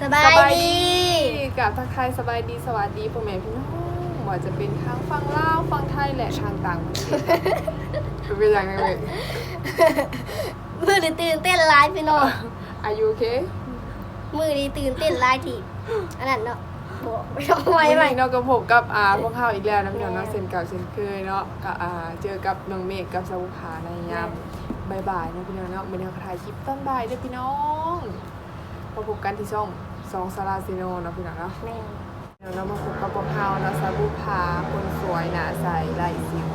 สบายดี กับทักทายสบายดีสวัสดีพ่อแม่พี่น้องว่าจะเป็นทางฝั่งลาวฝั่งไทยและทางต่างประเทศเป็นยังไงเว้ย มือดีตื่นเต้นร้ายพี่น้องอายุโอเคมือดีตื่นเต้นร้ายที่อันนั้นเนาะบอกไม่ต้องไว้ใหม่วันนี้เนาะกับผมกับอ่าพวกเขาอีกแล้วนะพี่น้องเนาะเซนเก่าเซนเคยเนาะก็อ่าเจอกับน้องเมฆกับสาวผาในยามบ่ายๆเนาะพี่น้องเนาะเป็นทางถ่ายคลิปต้นบ่ายเด้อพี่น้องมาพบกันที่ช่อง สองสาราซิโนเนาะพี่น้องเนาะแม่เดี๋ยวเรามาพบกับพวกเขาเนาะสาวผาคนสวยหน้าใสไร้สิว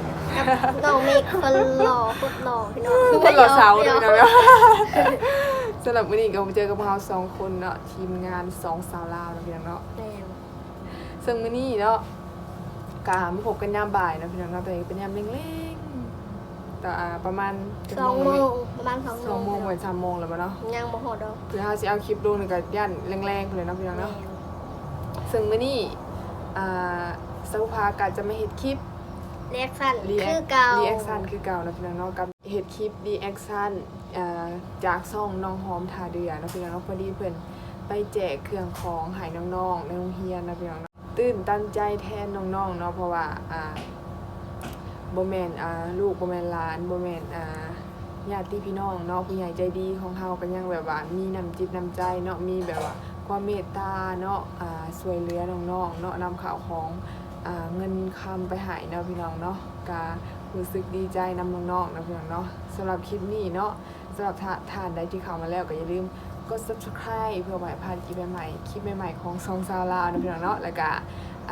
น้องมีคนหล่อโคตรหล่อพี่น้องคือคนเราเสาเลยดี๋วนะเนาะสำหรับวันนี้ก็มาเจอกับพวกเราสองคนเนาะทีมงานสองสาวลาวนะพี่น้องเนาะแม่ซึ่งวันนี้เนาะกามาพบกันยามบ่ายนะพี่น้องเนาะแต่เป็นยามเร่งๆ แต่อ่าประมาณสองโมงประมาณสองสองโมงเหโมมือนสามโมงแล้วมั้งเนาะยังบ่หดดอกเพื่อเขาจะเอาคลิปลงในกับย่านแรงๆไปเลยเนาะพี่น้องแม่เนาะ ซึ่งวันนี้อ่าสาวพากาจะมาเห็ดคลิปเรียกสั้นรีแอคือคเก่ารีแอคชั่นคือเก่านะพี่น้องเนาะกับเห็ดคลิปรีแอคชั่นอ่าจากซ่องน้องหอมทาเดือนะพี่น้องเนาะพอดีเพิ่นไปแจกเครื่องของให้น้องๆในโรงเรียนนะพี่น้องเนาะตื่นตันใจแทนน้องๆเนาะเพราะว่าอ่า บ่แมนอ่าลูกบ่แมนหลานบ่แมนอ่าญาติพี่น้องเนาะผู้ใหญ่ใจดีของเฮาก็ยังแบบว่ามีน้ำจิตน้ำใจเนาะมีแบบว่าความเมตตาเนาะอ่าช่วยเหลือน้องๆเนาะนำข่าวของอ่าเงินคำไปใหายเนาะพี่น้องเนาะการู้สึกดีใจนำน้องๆนะพี่น้องเนาะสำหรับคลิปนี้เนาะสำหรับทาทานใดที่เข้ามาแล้วก็อย่าลืมกด subscribe เพื่อไม่พลาดคลิปใหม่ๆคลิปใหม่ๆของซองซาวลาวนะพี่น้องเนาะแล้วก็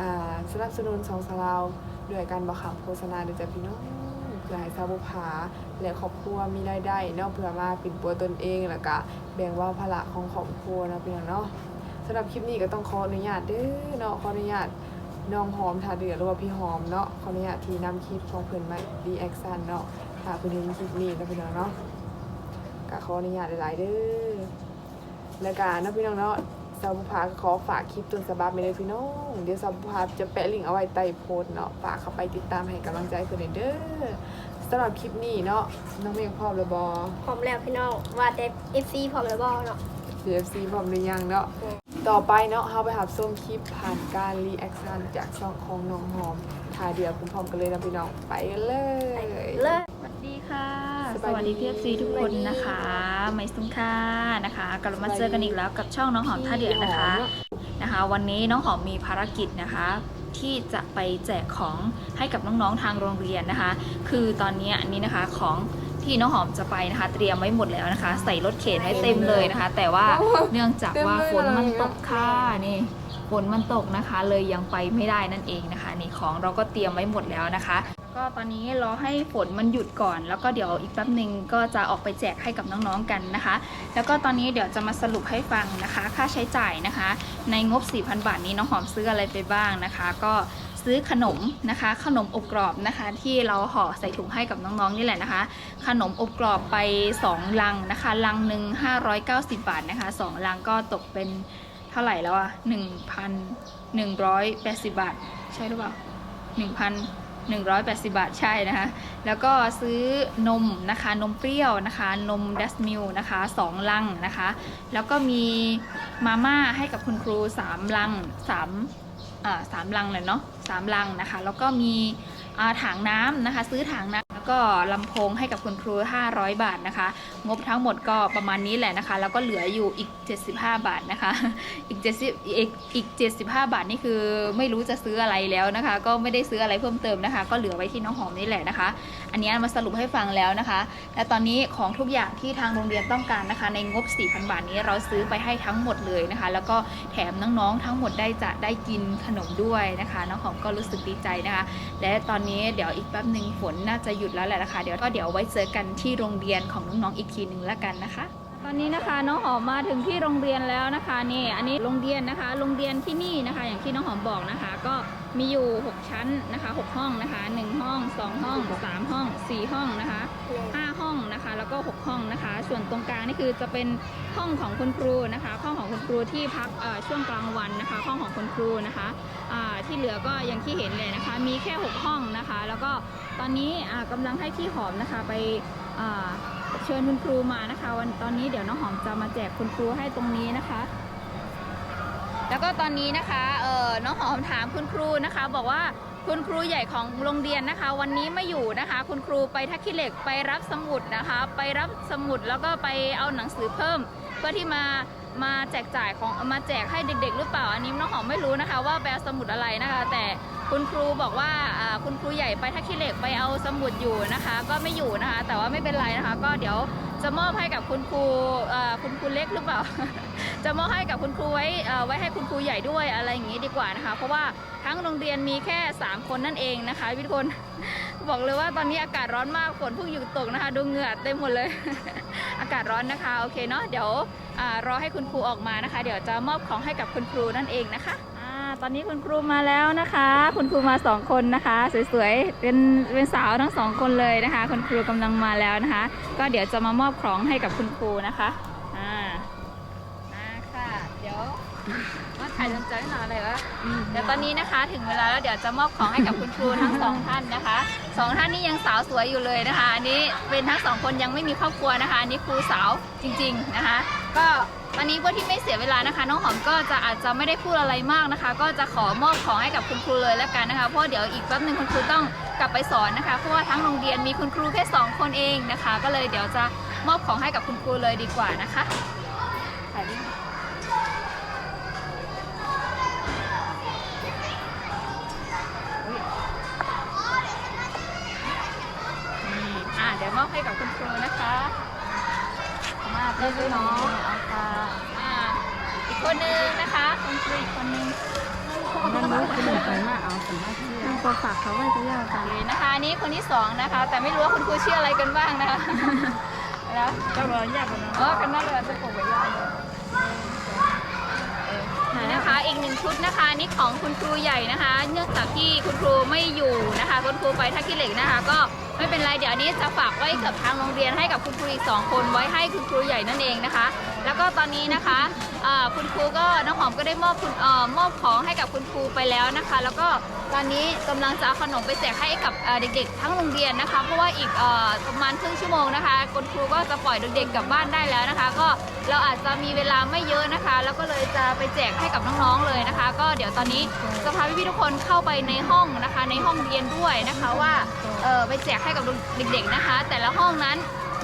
อ่าสนับสนุนซองซาวลาว ด้วยการบังคับโฆษณาโดยจ้ะพี่น้องเพื่อให้ชาวบุพาและครอบครัวมีรายได้เนาะเพื่อมาป็นปัวตนเองแล้วก็แบ่งว่าภาระของครอบครัวนะพี่น้องเนาะสำหรับคลิปนี้ก็ต้องขออนุญาตเด้อเนาะขออนุญาตน้องหอมทาเดือดหรือว่าพี่หอมเนาะขออนุญาตที่นำคลิปของเพิ่นมาดีแอคชั่นเนาะถ้าเพิ่นเห็นคลิปนี้นะพี่น้องเนาะก็ขออนุญาตหลายๆเด้อแล้วก็นะพี่น้องเนาะ สาวบุภาก็ขอฝากคลิปต้นฉบับไปเลยพี่น้อง เดี๋ยวสาวบุภาจะแปะลิงก์เอาไว้ใต้โพสต์เนาะฝากเข้าไปติดตามให้กำลังใจเพิ่นเด้อสำหรับคลิปนี้เนาะน้องเมฆพร้อมแล้วบ่พร้อมแล้วพี่น้องว่าแต่ FC พร้อมแล้วบ่เนาะ CFC พร้อมหรือยังเนาะต่อไปเนาะเราไปหับส้มคลิปผ่านการรีแอคชั่นจากช่องของน้องหอมถ่ายเดียวพร้อมๆกันเลยนะพี่น้องไปกันเลยเลิกสวัสดีค่ะ สวัสดีพีเอฟซีทุกคนนะคะ ไม่ซุ้มค่ะนะคะกลับมาเจอกันอีกแล้วกับช่องน้องหอมท่าเดือดนะคะนะคะ วันนี้น้องหอมมีภารกิจนะคะ ที่จะไปแจกของให้กับน้องๆทางโรงเรียนนะคะ คือตอนนี้นนี้นะคะของที่น้องหอมจะไปนะคะ เตรียมไว้หมดแล้วนะคะ ใส่รถเข็นไว้เต็มเลยนะคะ แต่ว่าเนื่องจากว่าฝนมันตกค่ะนี่ฝนมันตกนะคะ เลยยังไปไม่ได้นั่นเองนะคะ นี่ของเราก็เตรียมไว้หมดแล้วนะคะ ก็ตอนนี้รอให้ฝนมันหยุดก่อน แล้วก็เดี๋ยวอีกแป๊บหนึ่งก็จะออกไปแจกให้กับน้องๆกันนะคะ แล้วก็ตอนนี้เดี๋ยวจะมาสรุปให้ฟังนะคะ ค่าใช้จ่ายนะคะ ในงบ 4,000 บาทนี้น้องหอมซื้ออะไรไปบ้างนะคะ ก็ซื้อขนมนะคะ ขนมอบกรอบนะคะ ที่เราห่อใส่ถุงให้กับน้องๆนี่แหละนะคะ ขนมอบกรอบไป 2 ลังนะคะลังหนึ่ง590 บาทนะคะ 2 ลังก็ตกเป็นเท่าไหร่แล้วอะ1,180 บาท ใช่หรือเปล่า 180 บาทใช่นะคะ แล้วก็ซื้อนมนะคะ นมเปรี้ยวนะคะ นมดัสมิลนะคะ 2 ลังนะคะ แล้วก็มีมาม่าให้กับคุณครู 3 ลัง3อ่าสามลังเลยเนาะสามลังนะคะ แล้วก็มีถังน้ำนะคะ ซื้อถังน้ำ ก็ลำโพงให้กับคุณครู 500 บาทนะคะ งบทั้งหมดก็ประมาณนี้แหละนะคะ แล้วก็เหลืออยู่อีก 75 บาทนะคะ อีก70อีกอีก 75 บาทนี่คือไม่รู้จะซื้ออะไรแล้วนะคะ ก็ไม่ได้ซื้ออะไรเพิ่มเติมนะคะ ก็เหลือไว้ที่น้องหอมนี่แหละนะคะ อันนี้มาสรุปให้ฟังแล้วนะคะ และตอนนี้ของทุกอย่างที่ทางโรงเรียนต้องการนะคะ ในงบ 4,000 บาทนี้เราซื้อไปให้ทั้งหมดเลยนะคะ แล้วก็แถมน้องๆทั้งหมดได้จะได้กินขนมด้วยนะคะ น้องหอมก็รู้สึกดีใจนะคะ และตอนนี้เดี๋ยวอีกแป๊บหนึ่งฝนน่าจะหยุดแล้วแล้วแหละนะคะ เดี๋ยวก็เดี๋ยวไว้เจอกันที่โรงเรียนของน้องๆอีกทีหนึ่งแล้วกันนะคะ ตอนนี้นะคะน้องหอมมาถึงที่โรงเรียนแล้วนะคะนี่อันนี้โรงเรียนนะคะ โรงเรียนที่นี่นะคะ อย่างที่น้องหอมบอกนะคะ ก็ มีอยู่ 6 ชั้นนะคะ 6 ห้องนะคะ 1 ห้อง 2 ห้อง 3 ห้อง 4 ห้องนะคะ 5 ห้องนะคะ แล้วก็ 6 ห้องนะคะ ส่วนตรงกลางนี่คือจะเป็นห้องของคุณครูนะคะ ห้องของคุณครูที่พักช่วงกลางวันนะคะ ห้องของคุณครูนะคะที่เหลือก็อย่างที่เห็นเลยนะคะ มีแค่ 6 ห้องนะคะ แล้วก็ตอนนี้อ่ากำลังให้พี่หอมนะคะไปเชิญคุณครูมานะคะ วันตอนนี้เดี๋ยวน้องหอมจะมาแจกคุณครูให้ตรงนี้นะคะ แล้วก็ตอนนี้นะคะเออน้องหอมถามคุณครูนะคะ บอกว่าคุณครูใหญ่ของโรงเรียนนะคะ วันนี้ไม่อยู่นะคะ คุณครูไปทักขี้เหล็กไปรับสมุดนะคะ ไปรับสมุดแล้วก็ไปเอาหนังสือเพิ่ม เพื่อที่มามาแจกจ่ายของมาแจกให้เด็ก ๆ หรือเปล่าอันนี้น้องหอมไม่รู้นะคะ ว่าแปลสมุดอะไรนะคะ แต่ คุณครูบอกว่าคุณครูใหญ่ไปทักขิเหล็กไปเอาสมุดอยู่นะคะ ก็ไม่อยู่นะคะ แต่ว่าไม่เป็นไรนะคะ ก็เดี๋ยวจะมอบให้กับคุณครูคุณครูเล็กหรือเปล่า จะมอบให้กับคุณครูไว้ไว้ให้คุณครูใหญ่ด้วยอะไรอย่างนี้ดีกว่านะคะ เพราะว่าทั้งโรงเรียนมีแค่ 3 คนนั่นเองนะคะพี่ทุกคนบอกเลยว่าตอนนี้อากาศร้อนมากฝนเพิ่งหยุดตกนะคะ ดูเหงื่อเต็มหมดเลย อากาศร้อนนะคะโอเคเนาะเดี๋ยวอรอให้คุณครูออกมานะคะ เดี๋ยวจะมอบของให้กับคุณครูนั่นเองนะคะ ตอนนี้คุณครูมาแล้วนะคะ คุณครูมาสองคนนะคะ สวยๆ เป็นเป็นสาวทั้งสองคนเลยนะคะ คุณครูกำลังมาแล้วนะคะ ก็เดี๋ยวจะมามอบของให้กับคุณครูนะคะอ่ามาค่ะ เดี๋ยวมาถ่ายจำใจหน่อยอะไรวะเดี๋ยวตอนนี้นะคะถึงเวลาแล้วเดี๋ยวจะมอบของให้กับคุณครูทั้งสองท่านนะคะสองท่านนี้ยังสาวสวยอยู่เลยนะคะ อันนี้เป็นทั้งสองคนยังไม่มีครอบครัวนะคะอันนี้ครูสาวจริง ๆนะคะ ก็ ตอนนี้เพื่อที่ไม่เสียเวลานะคะ น้องหอมก็จะอาจจะไม่ได้พูดอะไรมากนะคะ ก็จะขอมอบของให้กับคุณครูเลยแล้วกันนะคะ เพราะเดี๋ยวอีกแป๊บหนึ่งคุณครูต้องกลับไปสอนนะคะเพราะว่าทั้งโรงเรียนมีคุณครูแค่สองคนเองนะคะ ก็เลยเดี๋ยวจะมอบของให้กับคุณครูเลยดีกว่านะคะถ่ายรูปเดี๋ยวมอบให้กับคุณครูนะคะ เพื่อนน้องเอาค่ะอ่าอีกคนนึงนะคะคุณครูอีกคนนึงนั่นรู้คุณลุงไปมากเอาสมมาที่ต้องก็ฝากเขาไว้ก็ยาวโอกันเคนะคะอันนี้คนที่สองนะคะ แต่ไม่รู้ว่าคุณครูชื่ออะไรกันบ้างนะคะแล้วเจ้าร้อนยากกว่านะเออกันน่าเลยจะปลูกไว้ยาวเลยนี่นะคะอีกหนึ่งชุดนะคะอันนี่ของคุณครูใหญ่นะคะ เนื่องจากที่คุณครูไม่อยู่นะคะ คุณครูไปทักกิเหล็กนะคะก็ ไม่เป็นไรเดี๋ยวอันนี้จะฝากไว้กับทางโรงเรียนให้กับคุณครูอีกสองคนไว้ให้คุณครูใหญ่นั่นเองนะคะแล้วก็ตอนนี้นะคะคุณครูก็น้องหอมก็ได้มอบคุณเอ่อมอบของให้กับคุณครูไปแล้วนะคะ แล้วก็ตอนนี้กำลังจะเอาขนมไปแจกให้กับเด็กๆ ทั้งโรงเรียนนะคะ เพราะว่าอีกอประมาณครึ่งชั่วโมงนะคะ คุณครูก็จะปล่อยเด็กๆกลับบ้านได้แล้วนะคะ ก็เราอาจจะมีเวลาไม่เยอะนะคะ แล้วก็เลยจะไปแจกให้กับน้องๆเลยนะคะ ก็เดี๋ยวตอนนี้จะพาพี่ๆทุกคนเข้าไปในห้องนะคะ ในห้องเรียนด้วยนะคะว่าไปแจกให้กับเด็กๆนะคะ แต่ละห้องนั้น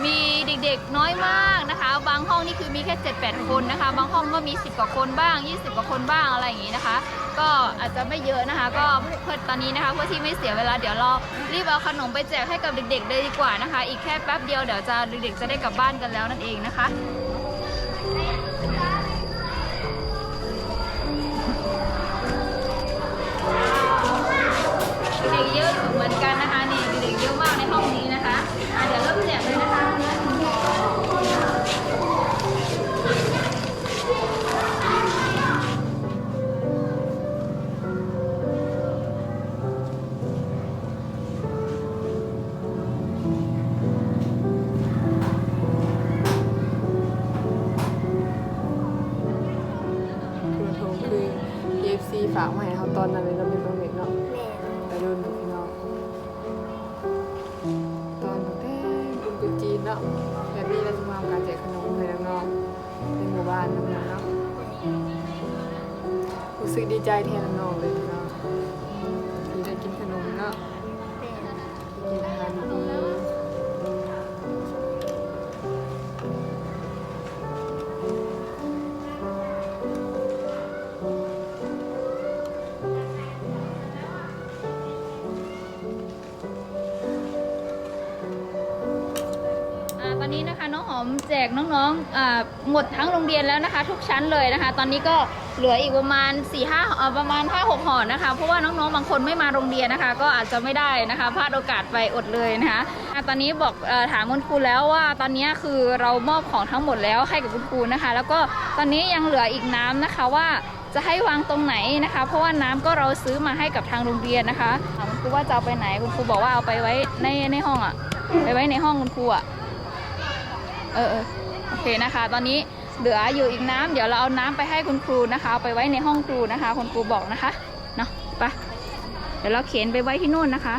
มีเด็กๆน้อยมากนะคะ บางห้องนี่คือมีแค่ 7-8 คนนะคะ บางห้องก็มี 10 กว่าคนบ้าง 20 กว่าคนบ้างอะไรอย่างนี้นะคะ ก็อาจจะไม่เยอะนะคะ ก็เพื่อตอนนี้นะคะเพื่อที่ไม่เสียเวลาเดี๋ยวเรารีบเอาขนมไปแจกให้กับเด็กๆเลยดีกว่านะคะ อีกแค่แป๊บเดียวเดี๋ยวจะเด็กๆจะได้กลับบ้านกันแล้วนั่นเองนะคะ ใจแทนน้องเลยพี่น้องที่ได้กินขนมเนาะกินอาหารดีอ่าตอนนี้นะคะน้องหอมแจกน้องๆอ่าหมดทั้งโรงเรียนแล้วนะคะ ทุกชั้นเลยนะคะ ตอนนี้ก็ เหลืออีกประมาณ4ี่ห้าประมาณ5้าหกห่อนะคะ เพราะว่าน้องๆบางคนไม่มาโรงเรียนนะคะ ก็อาจจะไม่ได้นะคะพลาดโอกาสไปอดเลยนะคะตอนนี้บอกถามคุณครูแล้วว่าตอนนี้คือเรามอบของทั้งหมดแล้วให้กับคุณครูนะคะ แล้วก็ตอนนี้ยังเหลืออีกน้ำนะคะว่าจะให้วางตรงไหนนะคะ เพราะว่าน้ำก็เราซื้อมาให้กับทางโรงเรียนนะคะถามคุณครูว่าจะเอาไปไหนคุณครูบอกว่าเอาไปไว้ในในห้องอะไปไว้ในห้องคุณครูอะเออโอเคนะคะ ตอนนี้ เหลืออยู่อีกน้ำเดี๋ยวเราเอาน้ำไปให้คุณครูนะคะเอาไปไว้ในห้องครูนะคะ คุณครูบอกนะคะเนาะไปเดี๋ยวเราเขียนไปไว้ที่นู่นนะคะ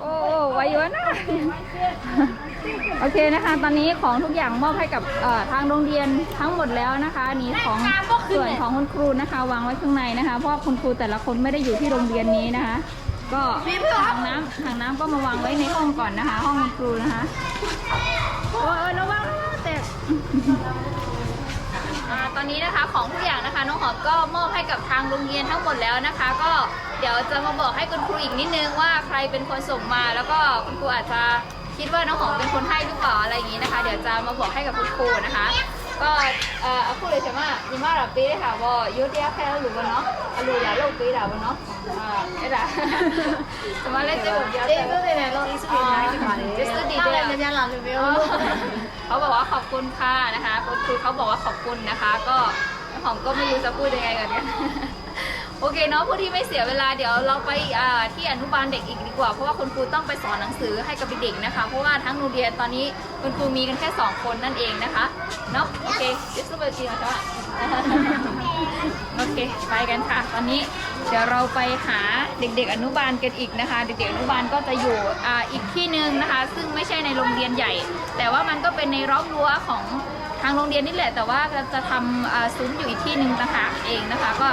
โอ้โอ้ไว้เยอะนะโอเคนะคะ ตอนนี้ของทุกอย่างมอบให้กับเอ่อทางโรงเรียนทั้งหมดแล้วนะคะอันนี้ของส่วนของคุณครูนะคะ วางไว้ข้างในนะคะ เพราะว่าคุณครูแต่ละคนไม่ได้อยู่ที่โรงเรียนนี้นะคะ ก็ถังน้ำถังน้ำก็มาวางไว้ในห้องก่อนนะคะ ห้องคุณครูนะคะโอ้ยระวังแตกอ่าตอนนี้นะคะของทุกอย่างนะคะน้องหอมก็มอบให้กับทางโรงเรียนทั้งหมดแล้วนะคะ ก็เดี๋ยวจะมาบอกให้คุณครูอีกนิดนึงว่าใครเป็นคนส่งมา แล้วก็คุณครูอาจจะคิดว่าน้องหอมเป็นคนให้หรือเปล่าอะไรอย่างนี้นะคะ เดี๋ยวจะมาบอกให้กับคุณครูนะคะ ก็เอ่อเอาพูดเลยใช่ไหมยิมารับปีเลยค่ะว่ายุติยาแค่หรือว่าเนาะอะลูอย่าโลกปีดาวเนาะอ่าเอ็ดอะ สมาเล่นจะแบบเดียว 这个对嘞，老师别来就嘛 จะซื้อดี 当 เดีย 然 ว 人家老师没有。 เขาบอกว่าขอบคุณค่ะนะคะคุณครูเขาบอกว่าขอบคุณนะคะ ก็หอมก็ไม่รู้จะพูดยังไงกันเนี่ย โอเคเนาะผู้ที่ไม่เสียเวลาเดี๋ยวเราไปที่อนุบาลเด็กอีกดีกว่า เพราะว่าคุณครูต้องไปสอนหนังสือให้กับเด็กนะคะ เพราะว่าทั้งโรงเรียนตอนนี้คุณครูมีกันแค่สองคนนั่นเองนะคะเนาะโอเคเดี๋ยวสู้ไปจริงๆค่ะโอเคไปกันค่ะ ตอนนี้เดี๋ยวเราไปหาเด็กๆ อนุบาลกันอีกนะคะ เด็กๆอนุบาลก็จะอยู่อ่าอีกที่หนึ่งนะคะ ซึ่งไม่ใช่ในโรงเรียนใหญ่ แต่ว่ามันก็เป็นในรอบรั้วของทางโรงเรียนนี่แหละแต่ว่าจะทำซุ้มอยู่อีกที่หนึ่งต่างหากเองนะคะ ก็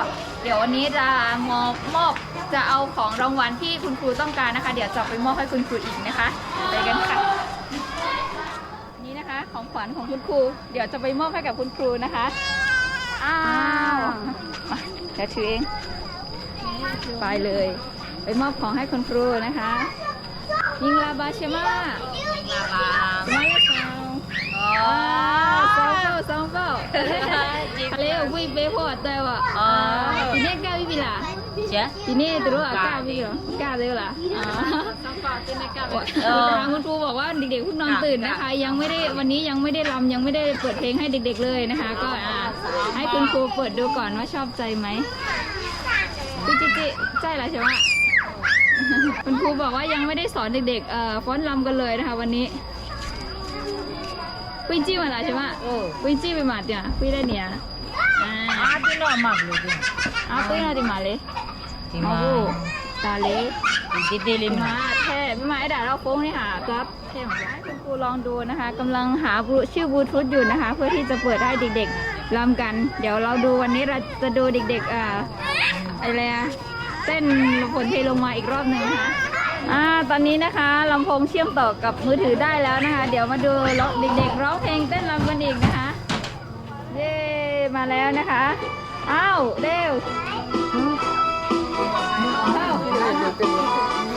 ดี๋ยววันนี้จะมอบมอบจะเอาของรางวัลที่คุณครูต้องการนะคะ เดี๋ยวจะไปมอบให้คุณครูอีกนะคะไปกันค่ะนี่นะคะ ของขวัญของคุณครู เดี๋ยวจะไปมอบให้กับคุณครูนะคะอ้าวมาเดี๋ยวถือเองไปเลย ไปมอบของให้คุณครูนะคะ ยิงลาบาเชมาลาบามาเลยเปล่าอ๋อสองเป้าสองเป้าเร็ววิ่งไปพอแต่ว่าอ๋อ ทีนี้กล้าวิ่งล่ะ姐，ทีนี้ตัวอะกล้าวิ่งเหรอกล้าเร็วล่ะอ๋อเออทางคุณครูบอกว่าเด็กๆเพิ่งนอนตื่นนะคะ ยังไม่ได้วันนี้ยังไม่ได้รำยังไม่ได้เปิดเพลงให้เด็ก ๆเลยนะคะ ก็อ่าให้คุณครูเปิดดูก่อนว่าชอบใจไหมพี่จิจิใช่แล้วใช่ไหมคุณครูบอกว่ายังไม่ได้สอนเด็กๆเอ่อฟ้อนรำกันเลยนะคะ วันนี้ ปุ้ยจี้มาแล้วใช่ไหม 哦， ปุ้ยจี้ไปมาเดี๋ยวปุ้ยได้เนี่ยอ่า 啊，对了嘛，不对， อ่าปุ้ยน่าจะมาเลย 对 โอ้โห 嘛， ตาเล็ก 对对对 มา 嘛， แท้ไม่มาไอ้ด่าเราโป้งนี่ค่ะครับแท้เหมือนกันให้คุณครูลองดูนะคะกำลังหาบลูชื่อบลูทูธอยู่นะคะ เพื่อที่จะเปิดให้เด็กๆรำกัน เดี๋ยวเราดูวันนี้เราจะดูเด็กๆอ่าอะไรอะเต้นผลเทลงมาอีกรอบหนึ่งนะคะ อ่าตอนนี้นะคะลำโพงเชื่อมต่อกับมือถือได้แล้วนะคะ เดี๋ยวมาดูเด็กๆร้องเพลงเต้นรำกันอีกนะคะเย้มาแล้วนะคะอ้าวเร็วเข้าเดว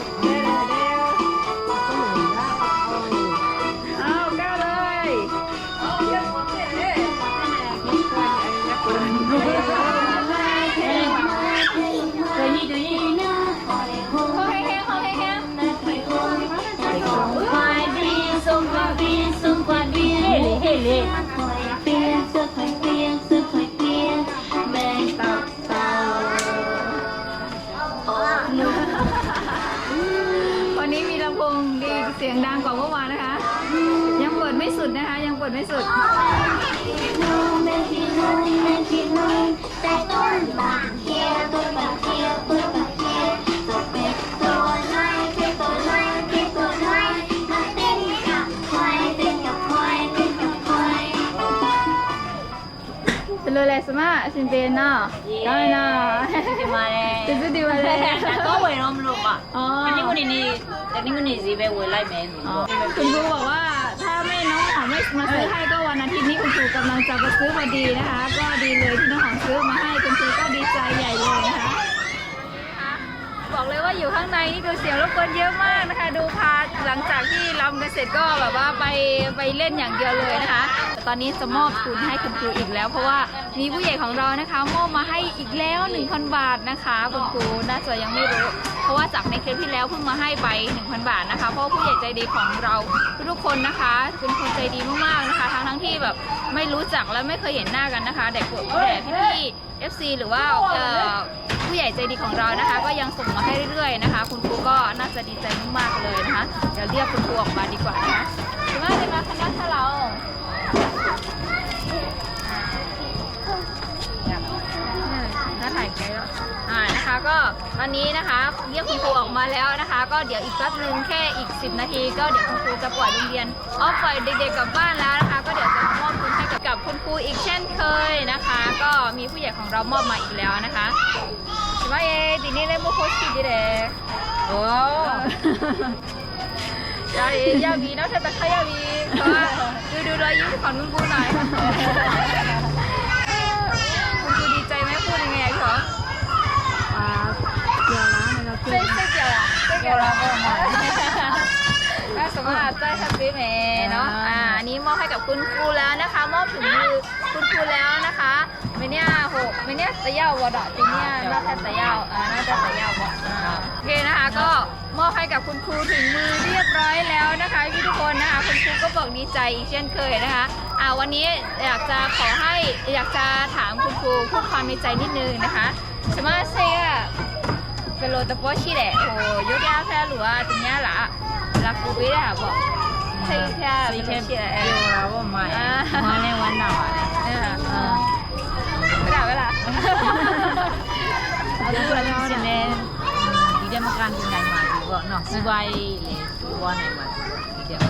ะคะ ยังปวดไม่สุด เป็นเลยสมาชินเป็นเนาะได้เนาะဒီမှာလေติดสุดดีมาเลยဒါတော့ဝင်တော့မလို့ပါอ๋อ อันนี้คนนี้นี่แต่นี่คนนี้สีไปเวยไล่แมนคุณครูบอกว่า ถ้าไม่น้องหอมไม่มาซื้อให้ก็วันอาทิตย์นี้คุณครูกำลังจะมาซื้อพอดีนะคะ ก็ดีเลยที่น้องหอมซื้อมาให้คุณครูก็ดีใจใหญ่เลยนะคะ บอกเลยว่าอยู่ข้างในนี่คือเสียงรบกวนเยอะมากนะคะ ดูพาหลังจากที่รำกันเสร็จก็แบบว่าไปไปเล่นอย่างเดียวเลยนะคะ ตอนนี้จะมอบทุนให้คุณครูอีกแล้ว เพราะว่ามีผู้ใหญ่ของเรานะคะมอบมาให้อีกแล้ว1,000บาทนะคะคุณครูน่าจะยังไม่รู้ ราะว่าจากในคลิปที่แล้วเพิ่งมาให้ไป 1,000 บาทนะคะ เพราะผู้ใหญ่ใจดีของเราทุกๆคนนะคะคุณครูใจดีมากๆนะคะ ทั้งทั้งๆที่แบบไม่รู้จักและไม่เคยเห็นหน้ากันนะคะแต่แต่พี่ๆ FC หรือว่าผู้ใหญ่ใจดีของเรานะคะ ก็ยังส่งมาให้เรื่อยๆนะคะ คุณครูก็น่าจะดีใจมากๆเลยนะคะเดี๋ยวเรียกคุณครูออกมาดีกว่านะคะถือว่าเลยมาคณะ น่าถ่ายไกลแล้วอ่านะคะก็ตตอนนี้นะคะเรียกคุณครูออกมาแล้วนะคะ ก็เดี๋ยวอีกแป๊บนึงแค่อีก 10 นาที ก็เดี๋ยวคุณครูจะปล่อยโรงเรียนออฟปล่อยเด็กๆกลับบ้านแล้วนะคะ ก็เดี๋ยวจะมอบทุนให้กับคุณครูอีกเช่นเคยนะคะ ก็มีผู้ใหญ่ของเรามอบมาอีกแล้วนะคะสวัสดีดีนี่เล่นมุกโคชิดีเลยโอ้ยาวียาวีนะเธอตะขายาวีเพราะว่าดูดูรอยยิ้มของคุณครูหน่อยคุณครูดีใจไหมพูดยังไงอะพี่หรอ อ่าเกี่ยว นะในเราเจ๊เจ๊เกี่ยวอะเจ๊เกี่ยวละก็สมมติเจ๊แฮปปี้เมย์เนาะ อ่าอันนี้มอบให้กับคุณครูแล้วนะคะ มอบถึงมือคุณครูแล้วนะคะเมเนี่ยหกเมเนี่ยตะเยาววอดะจีเนี่ยน่าจะตะเยาวอ่าน่าจะตะเยาววออ่าโอเคนะคะก็มอบให้กับคุณครูถึงมือเรียบร้อยแล้วนะคะพี่ทุกคนนะคะคุณครูก็บอกดีใจอีกเช่นเคยนะคะอ่าวันนี้อยากจะขอให้อยากจะถามคุณครูพูดความในใจนิดนึงนะคะสมา ဘယ်လိုသဘောရှိတယ်ဟိုရုပ်တရားဖဲလူကသူများလာလာကူပေးတာပေါ့စိတ်ချဘယ်လိုရှိတယ်အဲ့လိုပါပေါ့မိုင်းမိုင်းလည်းဝမ်းသာပါတယ်အဲ့ဒါဟုတ်လားဟုတ်လားအခုလည်းရှင်လည်းဒီတမကန်နိုင်ပါဘူးပေါ့နော်စီးပွားရေးလည်းပွားနိုင်ပါဘူးဒီတမ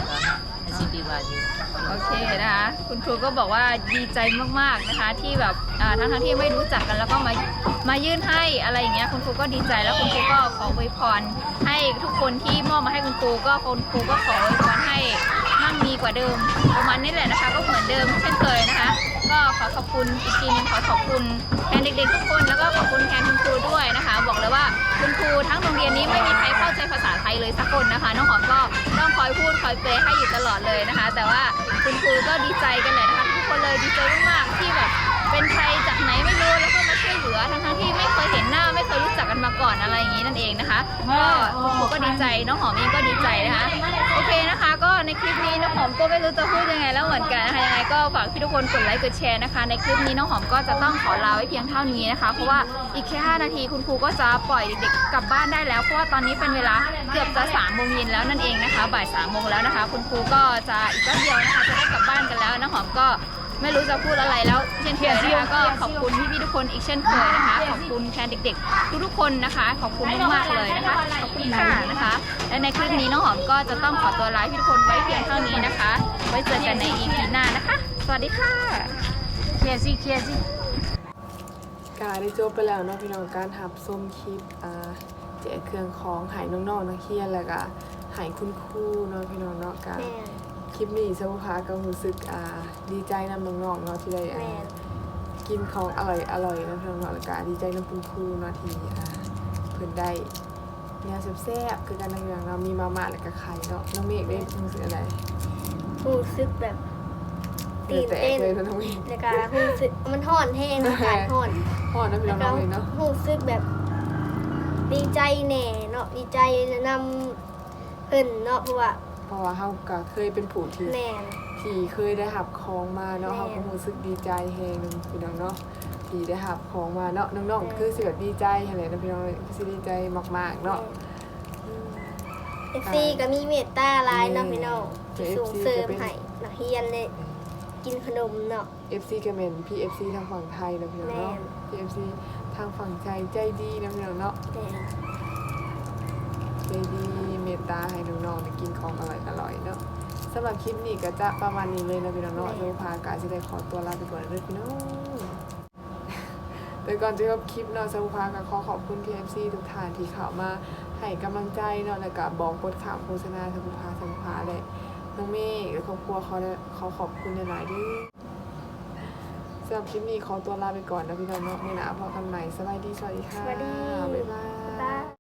ารดีไหนมาดูก็เนาะสบายเลยว่าไหนมาดูดีเดมาการสิบีบาจูโอเคนะคะ คุณครูก็บอกว่าดีใจมากๆนะคะ ที่แบบทั้งทั้งๆที่ไม่รู้จักกันแล้วก็มามายื่นให้อะไรอย่างเงี้ยคุณครูก็ดีใจแล้วคุณครูก็ขออวยพรให้ทุกคนที่มอบมาให้คุณครูก็คุณครูก็ขออวยพรให้มั่งมีกว่าเดิมประมาณนี้แหละนะคะ ก็เหมือนเดิมเช่นเคยนะคะ ก็ขอขอบคุณอีกทีนึงขอขอบคุณแทนเด็กๆทุกคน แล้วก็ขอบคุณแทนคุณครูด้วยนะคะ บอกเลยว่าคุณครูทั้งโรงเรียนนี้ไม่มีใครเข้าใจภาษาไทยเลยสักคนนะคะน้องหอมก็ต้องคอยพูดคอยเปลให้อยู่ตลอดเลยนะคะ แต่ว่าคุณครูก็ดีใจกันเลยนะคะทุกคนเลยดีใจมากๆที่แบบเป็นใครจากไหนไม่รู้แล้วก็ วยเหลือทั้งๆที่ไม่เคยเห็นหน้าไม่เคยรู้จักกันมาก่อนอะไรอย่างนี้นั่นเองนะคะ ก็คุณครูก็ดีใจน้องหอมเองก็ดีใจนะคะโอเคนะคะ ก็ในคลิปนี้น้องหอมก็ไม่รู้จะพูดยังไงแล้วเหมือนกันนะคะยังไงก็ฝากพี่ทุกคนกดไลค์กดแชร์นะคะ ในคลิปนี้น้องหอมก็จะต้องขอลาไว้เพียงเท่านี้นะคะ เพราะว่าอีกแค่ 5 นาทีคุณครูก็จะปล่อยเด็กๆกลับบ้านได้แล้วเพราะว่าตอนนี้เป็นเวลาเกือบจะ3ามโมงเย็นแล้วนั่นเองนะคะ บ่ายสามโมงแล้วนะคะ คุณครูก็จะอีกแป๊บเดียวนะคะจะได้กลับบ้านกันแล้วน้องหอมก็ ไม่รู้จะพูดอะไรแล้วเช่นเคยนะคะก็ขอบคุณพี่ๆทุกคนอีกเช่นเคยนะคะ ขอบคุณแทนเด็กๆ ทุกๆคนนะคะ ขอบคุณมากๆเลยนะคะขอบคุณค่ะนะคะ และในคลิปนี้น้องหอมก็จะต้องขอตัวลาพี่ทุกคนไว้เพียงเท่านี้นะคะ ไว้เจอกันใน EP หน้านะคะ สวัสดีค่ะเคลียร์สิเคลียร์สิกาได้จบไปแล้วเนาะพี่น้องการหับส้มคลิปอ่าแจกเครื่องของใหายน้องๆนักเรียนแล้วก็ใหายคุณครูเนาะพี่น้องเนาะกาแม่น คลิปนี้สมุภาก็รู้สึกอ่าดีใจนำน้องๆเนาะที่ได้อ่าแม่นกินของอร่อยอร่อยๆเนาะพี่น้องเนาะแล้วก็ดีใจนำคุณครูเนาะที่อ่าเพิ่นได้เนี่ยแซ่บๆคือกันในเรื่องเราะมีมาม่าแล้วก็ไข่เนาะน้องเมฆได้รู้สึกอะไรรู้สึกแบบตื่นแตกเต้นเลยเนาะน้องเมฆแล้วก็รู้สึกมันห่อนแห้งอากาศห่อนพ่อเนาะพี่แล้วน้ก็องเลยเนาะรู้สึกแบบดีใจแหน่เนาะดีใจนำเพิ่นเนาะเพราะว่าเพ ราะว่าเฮาก็เคยเป็นผู้ที่แม่น ที่เคยได้หับของมาเนาะแม่ เฮาก็รู้สึกดีใจแฮงนึงพี่น้องเนาะที่ได้หับของมาเนาะน้องๆคือสิแบบดีใจหั่นแหละเนาะพี่น้องคือสิดีใจมากๆเนาะ เอฟซีก็มีเมตตาหลายเนาะแม่พี่น้องแต่ที่ FC ส่งเสริมจะเป็นให้นักเรียนเลยกินขนมเนาะ FC ก็แม่น PFC ทางฝั่งไทยเนาะพี่น้องเนาะแม่ PFC ทางฝั่งใจใจดีเนาะพี่น้องเนาะ แม่นใจดีเม ตตาให้น้องๆได้กินของอร่อยๆเนาะสำหรับคลิปนี้ก็จะประมาณนี้เลยนะพี่น้องเนาะโดยพากาสิได้ขอตัวลาไปก่อนเลยพี่น้องแต่ก่อนจะจบคลิปเนาะสมุภาก็ขอขอบคุณ TFC ทุกท่านที่เข้ามาให้กำลังใจเนาะแล้วก็บอกกดข่าวโฆษณาสมุภาสมุภาเลยน้องเมฆและครอบครัวเขาได้ขอขอบคุณหลายๆด้วยสำหรับคลิปนี้ขอตัวลาไปก่อนนะพี่น้องเนาะไม่นะพอกันใหม่สบายดีสวัสดีค่ะสวัสดีบ๊ายบายบ๊ายบาย